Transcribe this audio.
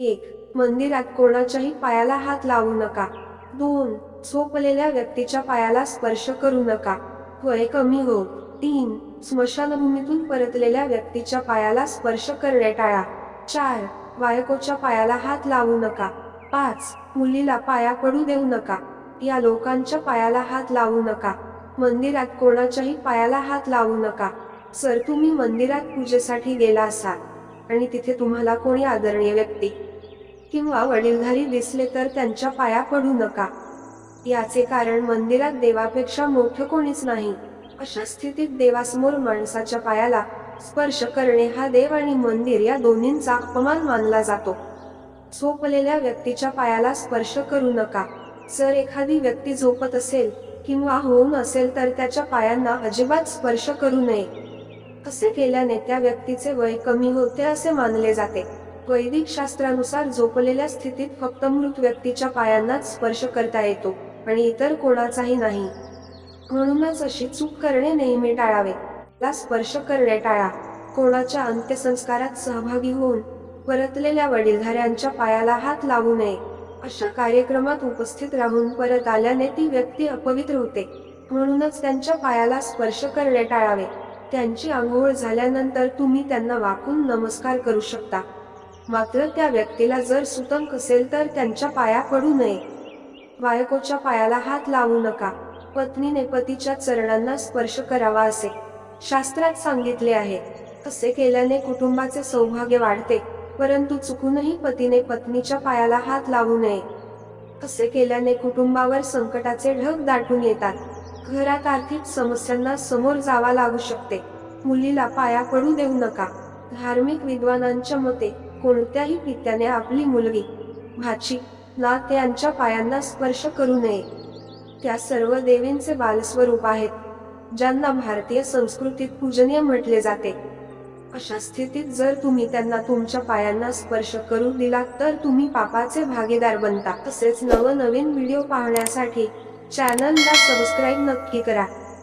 एक मंदिरात कोणाच्याही पायाला हात लावू नका. दोन झोपलेल्या व्यक्तीच्या पायाला स्पर्श करू नका. वय कमी हो. तीन स्मशानभूमीतून परतलेल्या व्यक्तीच्या पायाला स्पर्श करणे टाळा. चार बायकोच्या पायाला हात लावू नका. पाच मुलीला पाया पडू देऊ नका. या लोकांच्या पायाला हात लावू नका. मंदिरात कोणाच्याही पायाला हात लावू नका. सर तुम्ही मंदिरात पूजेसाठी गेला असाल. आणि तिथे तुम्हाला कोणी आदरणीय व्यक्ती किंवा वडीलधारी दिसले तर त्यांच्या पाया पडू नका. याचे कारण मंदिरात देवापेक्षा मोठं कोणीच नाही. अशा स्थितीत देवासमोर माणसाच्या पायाला स्पर्श करणे हा देव आणि मंदिर या दोन्हींचा अपमान मानला जातो. झोपलेल्या व्यक्तीच्या पायाला स्पर्श करू नका. जर एखादी व्यक्ती झोपत असेल किंवा होऊन असेल तर त्याच्या पायांना अजिबात स्पर्श करू नये. असे केल्याने त्या व्यक्तीचे वय कमी होते असे मानले जाते. वैदिक शास्त्रानुसार झोपलेल्या स्थितीत फक्त मृत व्यक्तीच्या पायांनाच स्पर्श करता येतो आणि इतर कोणाचाही नाही. म्हणूनच अशी चूक करणे नेहमी टाळावे. ला स्पर्श करणे टाळा. कोणाच्या अंत्यसंस्कारात सहभागी होऊन परतलेल्या वडीलधाऱ्यांच्या पायाला हात लावू नये. अशा कार्यक्रमात उपस्थित राहून परत आल्याने ती व्यक्ती अपवित्र होते. म्हणूनच त्यांच्या पायाला स्पर्श करणे टाळावे. त्यांची आंघोळ झाल्यानंतर तुम्ही त्यांना वाकून नमस्कार करू शकता. मात्र त्या व्यक्तीला जर सुतंक असेल तर त्यांच्या पाया पडू नये. बायकोच्या पायाला हात लावू नका. पत्नीने पतीच्या चरणांना स्पर्श करावा असे. शास्त्रात सांगितले आहे. असे केल्याने कुटुंबाचे सौभाग्य वाढते परंतु चुकूनही पतीने पत्नीच्या पायाला हात लावू नये. असे केल्याने कुटुंबावर संकटाचे ढग दाटून येतात. घरात आर्थिक समस्यांना समोर जावा लागू शकते. मुलीला पाया पडू देऊ नका. धार्मिक विद्वानांच्या मते कोणत्याही पित्याने आपली मुलगी भाची ना त्यांच्या पायांना स्पर्श करू नये. त्या सर्व देवींचे बालस्वरूप आहेत ज्यांना भारतीय संस्कृतीत पूजनीय म्हटले जाते. अशा स्थितीत जर तुम्ही त्यांना तुमच्या पायांना स्पर्श करू दिला तर तुम्ही पापाचे भागीदार बनता. तसेच नवनवीन व्हिडिओ पाहण्यासाठी चॅनलला सबस्क्राईब नक्की करा.